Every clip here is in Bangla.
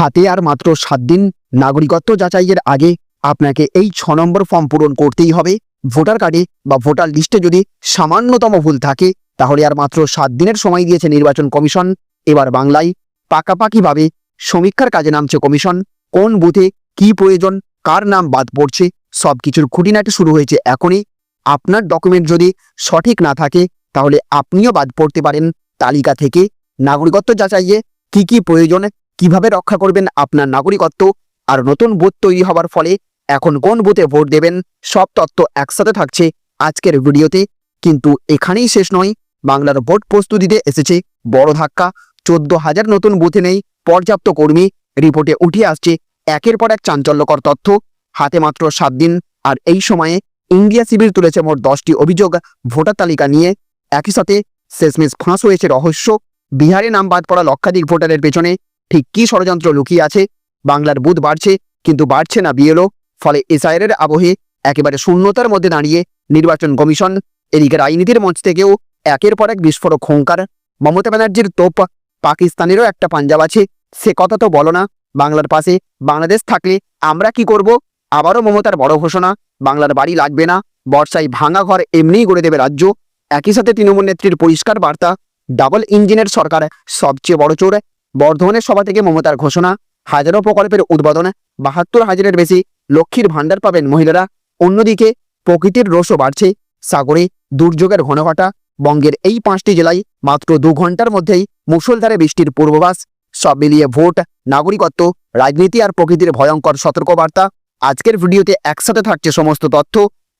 হাতে আর মাত্র সাত দিন নাগরিকত্ব যাচাইয়ের আগে আপনাকে এই ছ নম্বর ফর্ম পূরণ করতেই হবে। ভোটার কার্ডে বা ভোটার লিস্টে যদি সামান্যতম ভুল থাকে, তাহলে আর মাত্র সাত দিনের সময় দিয়েছে নির্বাচন কমিশন। এবার বাংলায় পাকাপাকিভাবে সমীক্ষার কাজে নামছে কমিশন। কোন বুথে কি প্রয়োজন, কার নাম বাদ পড়ছে সব কিছুর খুঁটিনাটি শুরু হয়েছে এখনই। আপনার ডকুমেন্ট যদি সঠিক না থাকে, তাহলে আপনিও বাদ পড়তে পারেন। তালিকা থেকে নাগরিকত্ব যাচাইয়ে কি কি প্রয়োজন কীভাবে রক্ষা করবেন আপনার নাগরিকত্ব? আর নতুন বুথ তৈরি হওয়ার ফলে এখন কোন বুথে ভোট দেবেন? সব তথ্য একসাথে থাকছে আজকের ভিডিওতে। কিন্তু এখানেই শেষ নয়। বাংলার ভোট প্রস্তুতিতে এসেছে বড় ধাক্কা। চোদ্দ হাজার নতুন বুথে নেই পর্যাপ্ত কর্মী। রিপোর্টে উঠে আসছে একের পর এক চাঞ্চল্যকর তথ্য। হাতে মাত্র সাত দিন, আর এই সময়ে ইন্ডিয়া শিবির তুলেছে মোট দশটি অভিযোগ ভোটার তালিকা নিয়ে। একই সাথে শেষমেশ ফাঁস হয়েছে রহস্য। বিহারে নাম বাদ পড়া লক্ষাধিক ভোটারের পেছনে ঠিক কি ষড়যন্ত্র লুকিয়ে আছে? বাংলার বুধ বাড়ছে, কিন্তু বাড়ছে না বিএলও। ফলে এসআইআরের আবহে একেবারে শূন্যতার মধ্যে দাঁড়িয়ে নির্বাচন কমিশন, এদিকে রাজনীতির মঞ্চ থেকেও একের পর এক বিস্ফোরক হুঙ্কার। মমতা ব্যানার্জির তোপ, পাকিস্তানেরও একটা পাঞ্জাব আছে, সে কথা তো বলো না। বাংলার পাশে বাংলাদেশ থাকলে আমরা কি করব? আবারও মমতার বড় ঘোষণা, বাংলার বাড়ি লাগবে না, বর্ষায় ভাঙা ঘর এমনিই গড়ে দেবে রাজ্য। একই সাথে তৃণমূল নেত্রীর পরিষ্কার বার্তা, ডাবল ইঞ্জিনের সরকার সবচেয়ে বড় চোর বর্ধমানের সভা থেকে মমতার ঘোষণা। হাজারো প্রকল্পের উদ্বোধন বাহাত্তর হাজারের বেশি লক্ষ্মীর ভাণ্ডার পাবেন মহিলারা। অন্যদিকে প্রকৃতির রোষও বাড়ছে। সাগরে দুর্যোগের ঘনঘটা। বঙ্গের এই পাঁচটি জেলায় মাত্র দু ঘণ্টার মধ্যেই মুষলধারে বৃষ্টির পূর্বাভাস। সব মিলিয়ে ভোট, নাগরিকত্ব, রাজনীতি আর প্রকৃতির ভয়ঙ্কর সতর্কবার্তা। আজকের ভিডিওতে একসাথে থাকছে সমস্ত তথ্য।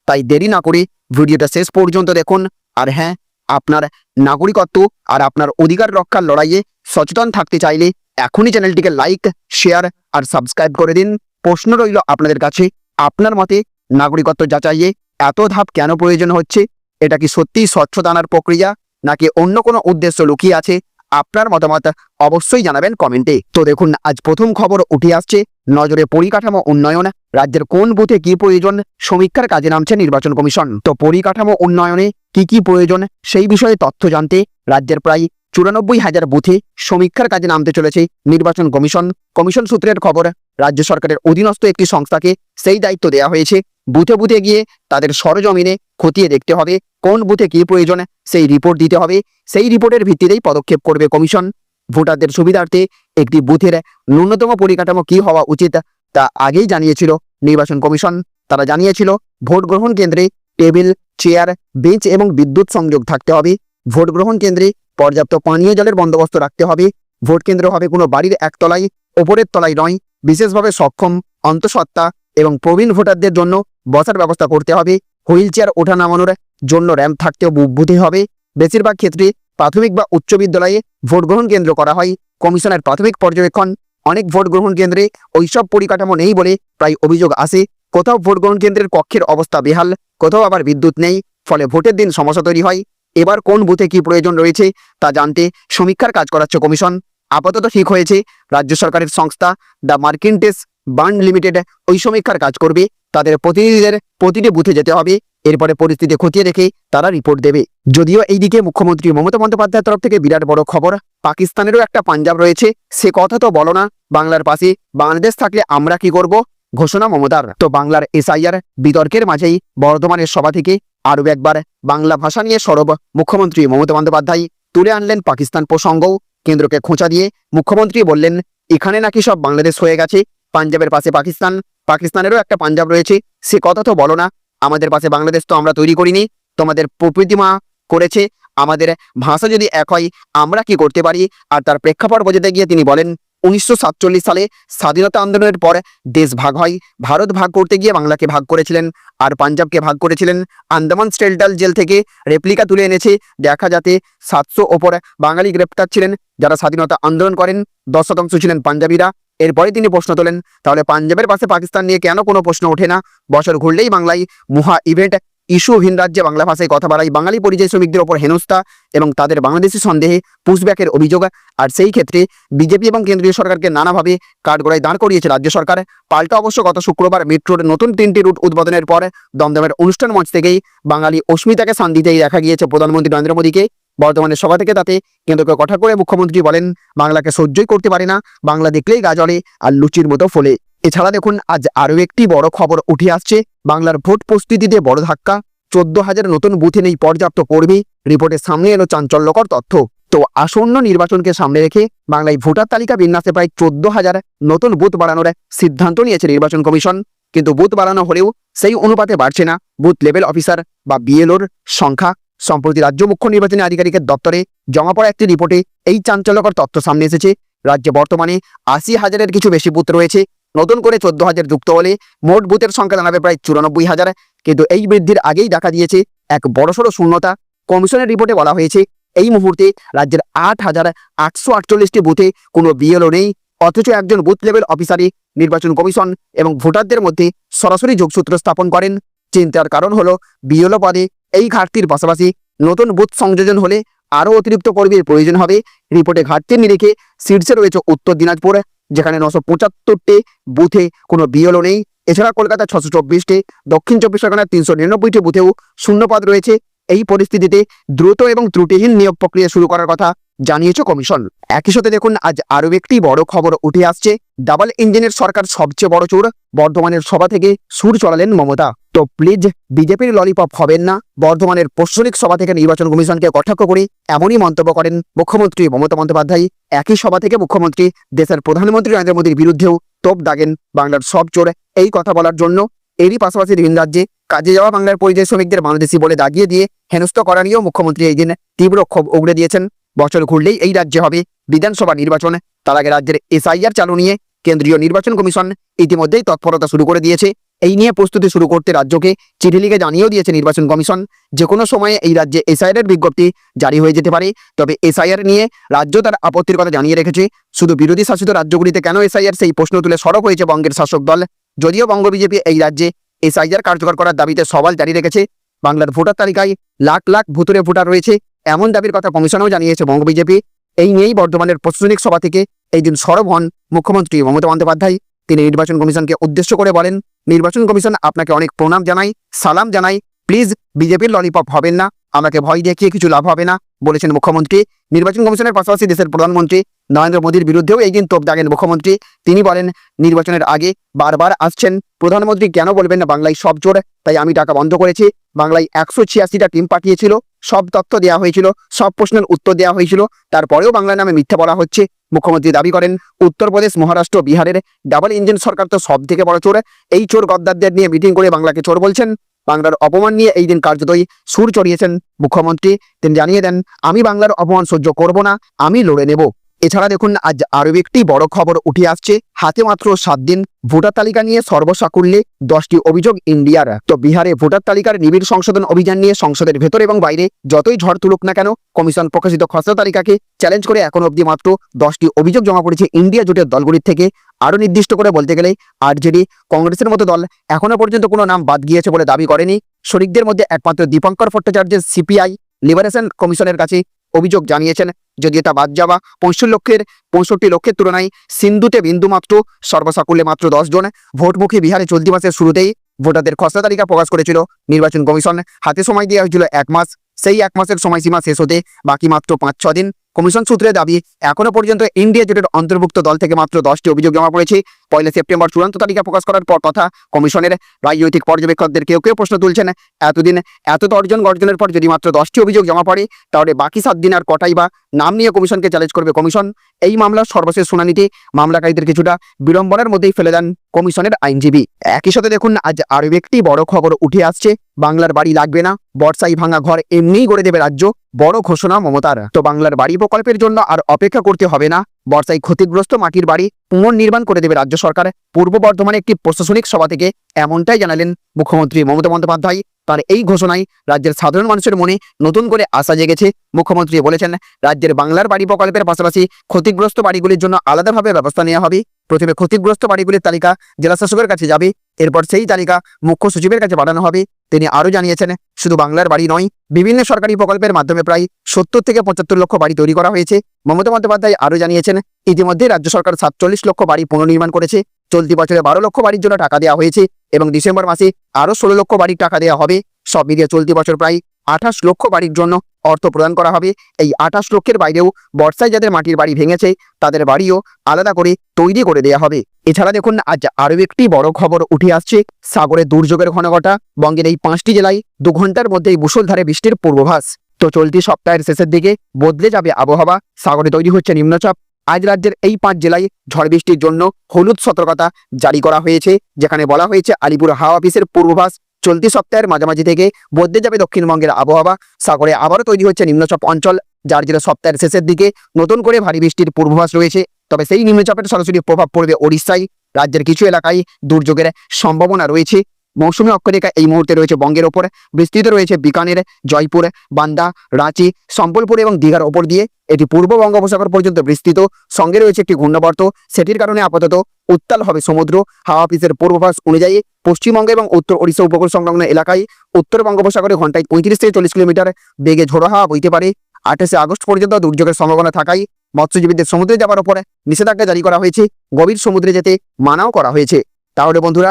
তাই দেরি না করে ভিডিওটা শেষ পর্যন্ত দেখুন। আর হ্যাঁ আপনার নাগরিকত্ব আর আপনার অধিকার রক্ষার লড়াইয়ে সচেতন থাকতে চাইলে এখনই চ্যানেলটিকে লাইক, শেয়ার আর সাবস্ক্রাইব করে দিন। প্রশ্ন রইল আপনাদের কাছে, আপনার মতে নাগরিকত্ব যাচাইয়ে এত ধাপ কেন প্রয়োজন হচ্ছে? এটা কি সত্যিই স্বচ্ছতা আনার প্রক্রিয়া, নাকি অন্য কোনো উদ্দেশ্য লুকিয়ে আছে? আপনার মতামত অবশ্যই জানাবেন কমেন্টে। তো দেখুন, আজ প্রথম খবর উঠে আসছে, নজরে পরিকাঠামো উন্নয়ন রাজ্যের কোন বুথে কি প্রয়োজন? সমীক্ষার কাজে নামছে নির্বাচন কমিশন। তো পরিকাঠামো উন্নয়নে কি কি প্রয়োজন? সেই বিষয়ে তথ্য জানতে রাজ্যের প্রায় চুরানব্বই হাজার বুথে সমীক্ষার কাজে নামতে চলেছে নির্বাচন কমিশন। কমিশন সূত্রের খবর, রাজ্য সরকারের অধীনস্থ একটি সংস্থাকে সেই দায়িত্ব দেওয়া হয়েছে। বুথে বুথে গিয়ে তাদের সরজমিনে খতিয়ে দেখতে হবে কোন বুথে কি প্রয়োজন, সেই রিপোর্ট দিতে হবে। সেই রিপোর্টের ভিত্তিতেই পদক্ষেপ করবে কমিশন। ভোটারদের সুবিধার্থে একটি বুথের ন্যূনতম পরিকাঠামো কি হওয়া উচিত? তা আগেই জানিয়েছিল নির্বাচন কমিশন। তারা জানিয়েছিল, ভোট গ্রহণ কেন্দ্রে টেবিল, চেয়ার, বেঞ্চ এবং বিদ্যুৎ সংযোগ থাকতে হবে। ভোট গ্রহণ কেন্দ্রে পর্যাপ্ত পানীয় জলের বন্দোবস্ত রাখতে হবে। ভোট কেন্দ্র হবে কোনো বাড়ির একতলায়, ওপরের তলায় নয়। বিশেষভাবে সক্ষম, অন্তঃসত্ত্বা এবং প্রবীণ ভোটারদের জন্য বসার ব্যবস্থা করতে হবে। হুইল চেয়ার ওঠা নামানোর জন্য র্যাম্প থাকতেও বুদ্ধি হবে। বেশিরভাগ ক্ষেত্রে প্রাথমিক বা উচ্চ বিদ্যালয়ে ভোট গ্রহণ কেন্দ্র করা হয়। কমিশনের প্রাথমিক পর্যবেক্ষণ অনেক ভোট গ্রহণ কেন্দ্রে ওইসব পরিকাঠামো নেই বলে প্রায় অভিযোগ আসে কোথাও ভোট গ্রহণ কেন্দ্রের কক্ষের অবস্থা বেহাল, কোথাও আবার বিদ্যুৎ নেই, ফলে ভোটের দিন সমস্যা তৈরি হয়। এবার কোন বুথে কি প্রয়োজন রয়েছে তা জানতে সমীক্ষার কাজ করাচ্ছে কমিশন। আপাতত ঠিক হয়েছে, রাজ্য সরকারের সংস্থা দ্য মার্কিনটেস বান্ড লিমিটেড ওই সমীক্ষার কাজ করবে। তাদের প্রতিনিধিদের প্রতিটি বুথে যেতে হবে। এরপরে পরিস্থিতি খতিয়ে রেখে তারা রিপোর্ট দেবে। যদিও এইদিকে মুখ্যমন্ত্রী মমতা বন্দ্যোপাধ্যায়ের তরফ থেকে বিরাট বড় খবর, পাকিস্তানেরও একটা পাঞ্জাব রয়েছে, সে কথা তো বলো না, বাংলার পাশে বাংলাদেশ থাকলে আমরা কি করব? ঘোষণা মমতার। তো বাংলার এসআইআর বিতর্কের মাঝেই বর্ধমানের সভা থেকে আরও একবার বাংলা ভাষা নিয়ে সরব মুখ্যমন্ত্রী মমতা বন্দ্যোপাধ্যায়। তুলে আনলেন পাকিস্তান প্রসঙ্গও কেন্দ্রকে খোঁচা দিয়ে মুখ্যমন্ত্রী বললেন, এখানে নাকি সব বাংলাদেশ হয়ে গেছে, পাঞ্জাবের পাশে পাকিস্তান, পাকিস্তানেরও একটা পাঞ্জাব রয়েছে, সে কথা তো বলো না আমাদের পাশে বাংলাদেশ তো আমরা তৈরি করিনি, তোমাদের প্রকৃতিমা করেছে, আমাদের ভাষা যদি এক হয়, আমরা কি করতে পারি? আর তার প্রেক্ষাপট বোঝাতে গিয়ে তিনি বলেন, উনিশশো সাতচল্লিশ সালে স্বাধীনতা আন্দোলনের পর দেশ ভাগ হয়, ভারত ভাগ করতে গিয়ে বাংলাকে ভাগ করেছিলেন, আর পাঞ্জাবকে ভাগ করেছিলেন। আন্দামান স্টেলটাল জেল থেকে রেপ্লিকা তুলে এনেছে, দেখা যাতে সাতশো ওপর বাঙালি গ্রেপ্তার ছিলেন, যারা স্বাধীনতা আন্দোলন করেন, দশ শতাংশ ছিলেন পাঞ্জাবিরা। এরপরে তিনি প্রশ্ন তোলেন, তাহলে পাঞ্জাবের পাশে পাকিস্তান নিয়ে কেন কোনো প্রশ্ন ওঠে না? বছর ঘুরলেই বাংলায় মুহা ইভেন্ট ইস্যু ভিন রাজ্যে বাংলা ভাষায় কথা বাড়াই বাঙালি পরিযায়ী শ্রমিকদের ওপর হেনস্থা এবং তাদের বাংলাদেশি সন্দেহে পুশব্যাকের অভিযোগ। আর সেই ক্ষেত্রে বিজেপি এবং কেন্দ্রীয় সরকারকে নানাভাবে কাঠগড়ায় দাঁড় করিয়েছে রাজ্য সরকার। পাল্টা অবশ্য গত শুক্রবার মেট্রোর নতুন তিনটি রুট উদ্বোধনের পর দমদমের অনুষ্ঠান মঞ্চ থেকেই বাঙালি অস্মিতাকে শান্তিতেই দেখা গিয়েছে প্রধানমন্ত্রী নরেন্দ্র মোদীকে। বর্তমানে সভা থেকে তাতে কেন্দ্রকে কথা করে মুখ্যমন্ত্রী বলেন, বাংলাকে সহ্যই করতে পারে না, বাংলা দেখলেই গা জ্বলে আর লুচির মতো ফলে। এছাড়া দেখুন, আজ আরও একটি বড় খবর উঠে আসছে, বাংলার ভোট প্রস্তুতিতে বড় ধাক্কা। চোদ্দ হাজার নতুন বুথে নেই পর্যাপ্ত কর্মী রিপোর্টের সামনে এলো চাঞ্চল্যকর তথ্য। তো আসন্ন নির্বাচনকে সামনে রেখে বাংলায় ভোটার তালিকা বিন্যাসে প্রায় চোদ্দ হাজার নতুন বুথ বাড়ানোর সিদ্ধান্ত নিয়েছে নির্বাচন কমিশন। কিন্তু বুথ বাড়ানো হলেও সেই অনুপাতে বাড়ছে না। বুথ লেভেল অফিসার বা বিএলওর সংখ্যা সম্প্রতি রাজ্য মুখ্য নির্বাচনী আধিকারিকের দপ্তরে জমা পড়া একটি রিপোর্টে এই চাঞ্চল্যকর তথ্য সামনে এসেছে। রাজ্যে বর্তমানে আশি হাজারের কিছু বেশি বুথ রয়েছে। নতুন করে চোদ্দ হাজার যুক্ত হলে মোট বুথের সংখ্যা দাঁড়াবে প্রায় চুরানব্বই হাজার। কিন্তু এই বৃদ্ধির আগেই দেখা দিয়েছে এক বড়সড় শূন্যতা। কমিশনের রিপোর্টে বলা হয়েছে, এই মুহূর্তে রাজ্যের আট হাজার আটশো আটচল্লিশটি বুথে কোনো বিএলও নেই। অথচ একজন বুথ লেভেল অফিসারই নির্বাচন কমিশন এবং ভোটারদের মধ্যে সরাসরি যোগসূত্র স্থাপন করেন। চিন্তার কারণ হলো, বিএলও পদে এই ঘাটতির পাশাপাশি নতুন বুথ সংযোজন হলে আরও অতিরিক্ত কর্মীর প্রয়োজন হবে। রিপোর্টে ঘাটতি নিরিখে শীর্ষে রয়েছে উত্তর দিনাজপুর, যেখানে নশো পঁচাত্তরটি বুথে কোনো বিএলও নেই। এছাড়া কলকাতা ছশো চব্বিশটি, দক্ষিণ চব্বিশ পরগনার তিনশো নিরানব্বইটি বুথেও শূন্যপদ রয়েছে। এই পরিস্থিতিতে দ্রুত এবং ত্রুটিহীন নিয়োগ প্রক্রিয়া শুরু করার কথা জানিয়েছে কমিশন। একই সাথে দেখুন, আজ আরও একটি বড় খবর উঠে আসছে। ডাবল ইঞ্জিনের সরকার সবচেয়ে বড় চোর। বর্ধমানের সভা থেকে সুর চড়ালেন মমতা। তো প্লিজ, বিজেপির ললিপপ হবেন না। বর্ধমানের প্রশাসনিক সভা থেকে নির্বাচন কমিশনকে কটাক্ষ করে এমনই মন্তব্য করেন মুখ্যমন্ত্রী মমতা বন্দ্যোপাধ্যায়। একই সভা থেকে মুখ্যমন্ত্রী, দেশের প্রধানমন্ত্রী নরেন্দ্র মোদীর বিরুদ্ধেও তোপ দাগেন বাংলার সব চোর। এই কথা বলার জন্য এরই পাশাপাশি ভিন রাজ্যে কাজে যাওয়া বাংলার পরিযায়ী শ্রমিকদের বাংলাদেশি বলে দাগিয়ে দিয়ে হেনস্থ করা নিয়েও মুখ্যমন্ত্রী এই দিন তীব্র ক্ষোভ উগড়ে দিয়েছেন। বছর ঘুরলেই এই রাজ্যে হবে বিধানসভা নির্বাচন। তার আগে রাজ্যের এসআইআর চালু নিয়ে কেন্দ্রীয় নির্বাচন কমিশন ইতিমধ্যেই তৎপরতা শুরু করে দিয়েছে। এই নিয়ে প্রস্তুতি শুরু করতে রাজ্যকে চিঠি লিখে জানিয়েও দিয়েছে নির্বাচন কমিশন। যে কোনো সময়ে এই রাজ্যে এসআইআর বিজ্ঞপ্তি জারি হয়ে যেতে পারে। তবে এসআইআর নিয়ে রাজ্য তার আপত্তির কথা জানিয়ে রেখেছে। শুধু বিরোধী শাসিত রাজ্যগুলিতে কেন এসআইআর সেই প্রশ্ন তুলে সরব হয়েছে বঙ্গের শাসক দল? যদিও বঙ্গ বিজেপি এই রাজ্যে এসআইআর কার্যকর করার দাবিতে সওয়াল জারি রেখেছে। বাংলার ভোটার তালিকায় লাখ লাখ ভুতুরে ভোটার রয়েছে। এমন দাবির কথা কমিশনও জানিয়েছে বঙ্গ বিজেপি। এই নিয়েই বর্ধমানের প্রশাসনিক সভা থেকে এই দিন সরব হন মুখ্যমন্ত্রী মমতা বন্দ্যোপাধ্যায়, তিনি নির্বাচন কমিশনকে উদ্দেশ্য করে বলেন, নির্বাচন কমিশন আপনাকে অনেক প্রণাম জানাই, সালাম জানাই। প্লিজ, বিজেপির ললিপপ হবেন না, আমাকে ভয় দেখিয়ে কিছু লাভ হবে না, বলেছেন মুখ্যমন্ত্রী। নির্বাচন কমিশনের পাশাপাশি দেশের প্রধানমন্ত্রী নরেন্দ্র মোদীর বিরুদ্ধেও এই দিন তোপ দাগেন মুখ্যমন্ত্রী। তিনি বলেন, নির্বাচনের আগে বারবার আসছেন। প্রধানমন্ত্রী কেন বলবেন না, বাংলায় সব জোর, তাই আমি টাকা বন্ধ করেছি। বাংলায় একশো ছিয়াশিটা টিম পাঠিয়েছিল সব তথ্য দেওয়া হয়েছিল, সব প্রশ্নের উত্তর দেওয়া হয়েছিল। তারপরেও বাংলা নামে মিথ্যা বলা হচ্ছে। মুখ্যমন্ত্রী দাবি করেন, উত্তরপ্রদেশ, মহারাষ্ট্র, বিহারের ডাবল ইঞ্জিন সরকার তো সব থেকে বড় চোর। এই চোর গদ্দারদের নিয়ে মিটিং করে বাংলাকে চোর বলছেন। বাংলার অপমান নিয়ে এই দিন কার্যতই সুর চড়িয়েছেন মুখ্যমন্ত্রী। তিনি জানিয়ে দেন, আমি বাংলার অপমান সহ্য করব না, আমি লড়ে নেব। এছাড়া দেখুন, আজ আরও একটি বড় খবর উঠে আসছে। হাতে মাত্র সাত দিন ভোটার তালিকা নিয়ে সর্বসাকুল্যে দশটি অভিযোগ ইন্ডিয়ার। তো বিহারে ভোটার তালিকার নিবিড় সংশোধন অভিযান নিয়ে সংসদের ভেতর এবং বাইরে যতই ঝড় তুলুক না কেন, কমিশন প্রকাশিত খসড়া তালিকাকে চ্যালেঞ্জ করে এখন অবধি মাত্র দশটি অভিযোগ জমা পড়েছে ইন্ডিয়া জোটের দলগুলির থেকে। আরও নির্দিষ্ট করে বলতে গেলে, আরজেডি কংগ্রেসের মতো দল এখনও পর্যন্ত কোনো নাম বাদ গিয়েছে বলে দাবি করেনি। শরিকদের মধ্যে একমাত্র দীপঙ্কর ভট্টাচার্যের সিপিআই, লিবারেশন কমিশনের কাছে অভিযোগ জানিয়েছেন। যদিও তা বাদ যাওয়া পঁয়ষট্টি লক্ষের পঁয়ষট্টি লক্ষের তুলনায় সিন্ধুতে বিন্দুমাত্র সর্বসাকুল্যে মাত্র দশ জন। ভোটমুখী বিহারে চলতি মাসের শুরুতেই ভোটারদের খসড়া তালিকা প্রকাশ করেছিল নির্বাচন কমিশন। হাতে সময় দেওয়া হয়েছিল এক মাস। সেই এক মাসের সময়সীমা শেষ হতে বাকি মাত্র পাঁচ, ছ দিন। কমিশন সূত্রে দাবি, এখনও পর্যন্ত ইন্ডিয়া জোটের অন্তর্ভুক্ত দল থেকে মাত্র দশটি অভিযোগ জমা পড়েছে। পয়লা সেপ্টেম্বর চূড়ান্ত তালিকা প্রকাশ করার পর কথা কমিশনের রাজনৈতিক পর্যবেক্ষকদের কেউ কেউ প্রশ্ন তুলছেন, এতদিন এত তর্জন গর্জনের পর যদি মাত্র দশটি অভিযোগ জমা পড়ে, তাহলে বাকি সাত দিন আর কটাই বা নাম নিয়ে কমিশনকে চ্যালেঞ্জ করবে কমিশন? এই মামলার সর্বশেষ শুনানিতে মামলাকারীদের কিছুটা বিড়ম্বনার মধ্যেই ফেলে দেন কমিশনের আইনজীবী। একই সাথে দেখুন, আজ আরও একটি বড় খবর উঠে আসছে, বাংলার বাড়ি লাগবে না, বর্ষাই ভাঙা ঘর এমনিই গড়ে দেবে রাজ্য, বড় ঘোষণা মমতার। তো বাংলার বাড়ি প্রকল্পের জন্য আর অপেক্ষা করতে হবে না বর্ষায় ক্ষতিগ্রস্ত মাটির বাড়ি পুনর্নির্মাণ করে দেবে রাজ্য সরকার। পূর্ব বর্ধমানে একটি প্রশাসনিক সভা থেকে এমনটাই জানালেন মুখ্যমন্ত্রী মমতা বন্দ্যোপাধ্যায়। তার এই ঘোষণায় রাজ্যের সাধারণ মানুষের মনে নতুন করে আশা জেগেছে মুখ্যমন্ত্রী বলেছেন, রাজ্যের বাংলার বাড়ি প্রকল্পের পাশাপাশি ক্ষতিগ্রস্ত বাড়িগুলির জন্য আলাদাভাবে ব্যবস্থা নেওয়া হবে। প্রথমে ক্ষতিগ্রস্ত বাড়িগুলির তালিকা জেলা শাসকের কাছে যাবে। এরপর সেই তালিকা মুখ্য সচিবের কাছে পাঠানো হবে। তিনি আরও জানিয়েছেন, শুধু বাংলার বাড়ি নয়, বিভিন্ন সরকারি প্রকল্পের মাধ্যমে প্রায় সত্তর থেকে পঁচাত্তর লক্ষ বাড়ি তৈরি করা হয়েছে। মমতা বন্দ্যোপাধ্যায় আরও জানিয়েছেন, ইতিমধ্যে রাজ্য সরকার সাতচল্লিশ লক্ষ বাড়ি পুনর্নির্মাণ করেছে। চলতি বছরে বারো লক্ষ বাড়ির জন্য টাকা দেওয়া হয়েছে এবং ডিসেম্বর মাসে আরও ষোলো লক্ষ বাড়ির টাকা দেওয়া হবে। সব মিলিয়ে চলতি বছর প্রায় আঠাশ লক্ষ বাড়ির জন্য অর্থ প্রদান করা হবে। এই আঠাশ লক্ষের বাইরেও বর্ষায় যাদের মাটির বাড়ি ভেঙেছে, তাদের বাড়িও আলাদা করে তৈরি করে দেওয়া হবে। এছাড়া দেখুন, আজ আরও একটি বড় খবর উঠে আসছে। সাগরে দুর্যোগের ঘনঘটা, বঙ্গের এই পাঁচটি জেলায় দু ঘণ্টার মধ্যেই মুষলধারে বৃষ্টির পূর্বাভাস। তো চলতি সপ্তাহের শেষের দিকে বদলে যাবে আবহাওয়া। সাগরে তৈরি হচ্ছে নিম্নচাপ। আজ রাজ্যের এই পাঁচ জেলায় ঝড় বৃষ্টির জন্য হলুদ সতর্কতা জারি করা হয়েছে, যেখানে বলা হয়েছে আলিপুর হাওয়া অফিসের পূর্বাভাস চলতি সপ্তাহের মাঝামাঝি থেকে বদলে যাবে দক্ষিণবঙ্গের আবহাওয়া। সাগরে আবারও তৈরি হচ্ছে নিম্নচাপ অঞ্চল, যার জেলা সপ্তাহের শেষের দিকে নতুন করে ভারী বৃষ্টির পূর্বাভাস রয়েছে। তবে সেই নিম্নচাপের সরাসরি প্রভাব পড়বে ওড়িশায়। রাজ্যের কিছু এলাকায় দুর্যোগের সম্ভাবনা রয়েছে। মৌসুমী অক্ষরেখা এই মুহূর্তে রয়েছে বঙ্গের ওপরে, বিস্তৃত রয়েছে বিকানের, জয়পুর, বান্দা, রাঁচি, সম্বলপুর এবং দীঘার ওপর দিয়ে। এটি পূর্ব বঙ্গোপসাগর পর্যন্ত বিস্তৃত। সঙ্গে রয়েছে একটি ঘূর্ণাবর্ত। সেটির কারণে আপাতত উত্তাল হবে সমুদ্র। হাওয়া অফিসের পূর্বাভাস অনুযায়ী পশ্চিমবঙ্গ এবং উত্তর ওড়িশা উপকূল সংলগ্ন এলাকায় উত্তর বঙ্গোপসাগরে ঘন্টায় পঁয়ত্রিশ থেকে চল্লিশ কিলোমিটার বেগে ঝোড়ো হাওয়া বইতে পারে। আঠাশে আগস্ট পর্যন্ত দুর্যোগের সম্ভাবনা থাকায় মৎস্যজীবীদের সমুদ্রে যাওয়ার উপরে নিষেধাজ্ঞা জারি করা হয়েছে। গভীর সমুদ্রে যেতে মানাও করা হয়েছে। তাহলে বন্ধুরা